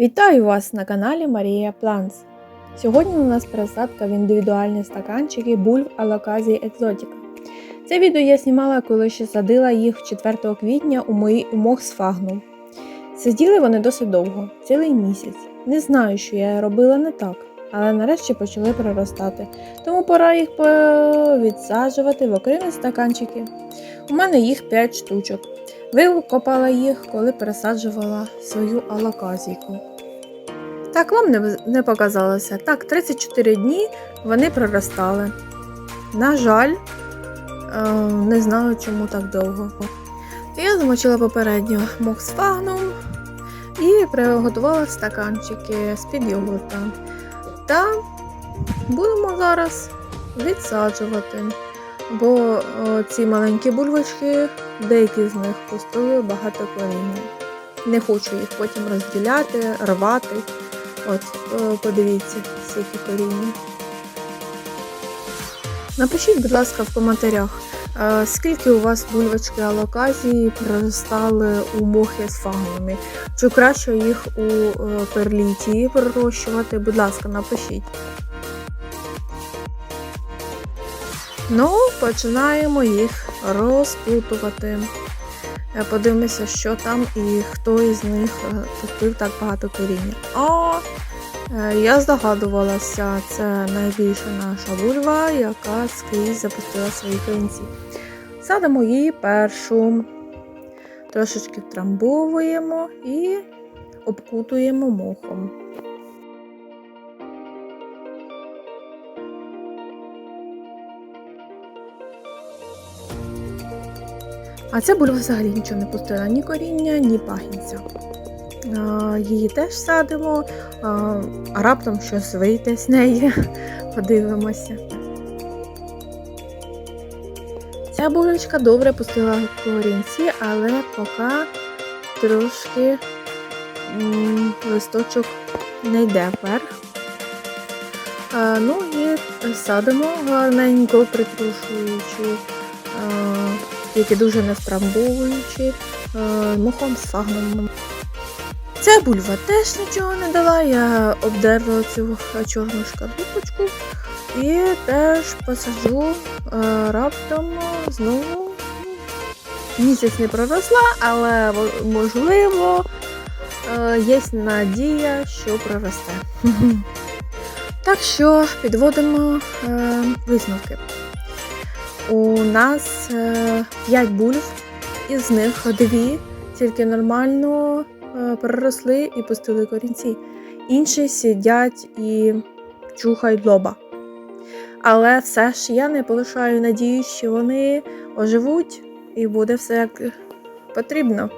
Вітаю вас на каналі Марія Планс. Сьогодні у нас пересадка в індивідуальні стаканчики бульв Алаказії Екзотіка. Це відео я знімала, коли ще садила їх 4 квітня у моїй умох сфагнум. Сиділи вони досить довго, цілий місяць. Не знаю, що я робила не так, але нарешті почали проростати, тому пора їх відсаджувати в окремі стаканчики. У мене їх 5 штучок. Викопала їх, коли пересаджувала свою алаказійку. Так вам не, показалося. Так, 34 дні вони проростали. На жаль, е, не знаю, чому так довго. Я замочила попередньо моксфагнум і приготувала стаканчики з-під йогурта. Та будемо зараз відсаджувати. Бо ці маленькі бульбочки, деякі з них пустили багато коріння. Не хочу їх потім розділяти, рвати. От, подивіться, скільки коріння. Напишіть, будь ласка, в коментарях, скільки у вас бульбочки алоказії проростали у мохи з фагнами. Чи краще їх у е, перліті пророщувати? Будь ласка, напишіть. Ну, починаємо їх розпутувати. Е, Подивимося, що там і хто із них е, пустив так багато коріння. О, е, я здогадувалася, це найбільша наша бульва, яка скрізь запустила свої корінці. Садимо її першу, трошечки втрамбовуємо і обкутуємо мохом. А ця бульва взагалі нічого не пустила, ні коріння, ні пагінця. Її теж садимо, а раптом щось вийде з неї. Подивимося. Ця булочка добре пустила корінці, але поки трошки листочок не йде вверх. Ну і садимо гарненько, притрушуючи. Тільки дуже не е, мохом з фагном. Ця бульва теж нічого не дала, я обдерла цю чорну шкарлупочку і теж посаджу е, раптом знову. Місяць не проросла, але можливо е, є надія, що проросте. Так що підводимо е, висновки. У нас 5 бульв, із них дві тільки нормально е, проросли і пустили корінці. Інші сидять і чухають лоба. Але все ж я не полишаю надії, що вони оживуть і буде все як потрібно.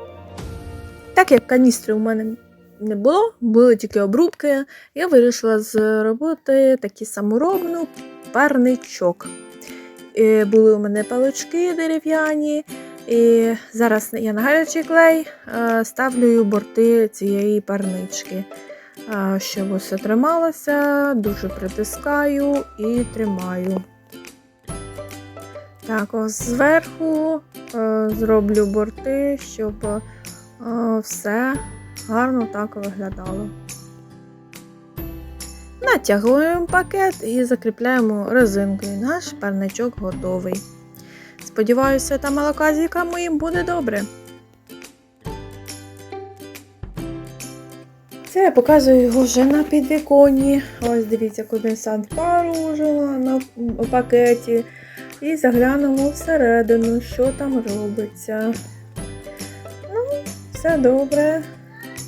Так як каністри у мене не було, були тільки обрубки, я вирішила зробити такий саморобну парничок. Були у мене палички дерев'яні. І зараз я на гарячий клей е, ставлю борти цієї парнички, е, щоб усе трималося, дуже притискаю і тримаю. Так, ось зверху е, зроблю борти, щоб все гарно так виглядало. Натягуємо пакет і закріпляємо резинкою. Наш парничок готовий. Сподіваюся, та малоказіка моїм буде добре. Це я показую його вже на підвіконні. Ось дивіться, сад поружила на пакеті. І заглянемо всередину, що там робиться. Ну, все добре.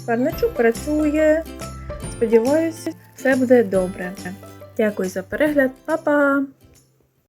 Парничок працює. Сподіваюся. Все буде добре. Дякую за перегляд, Па-па!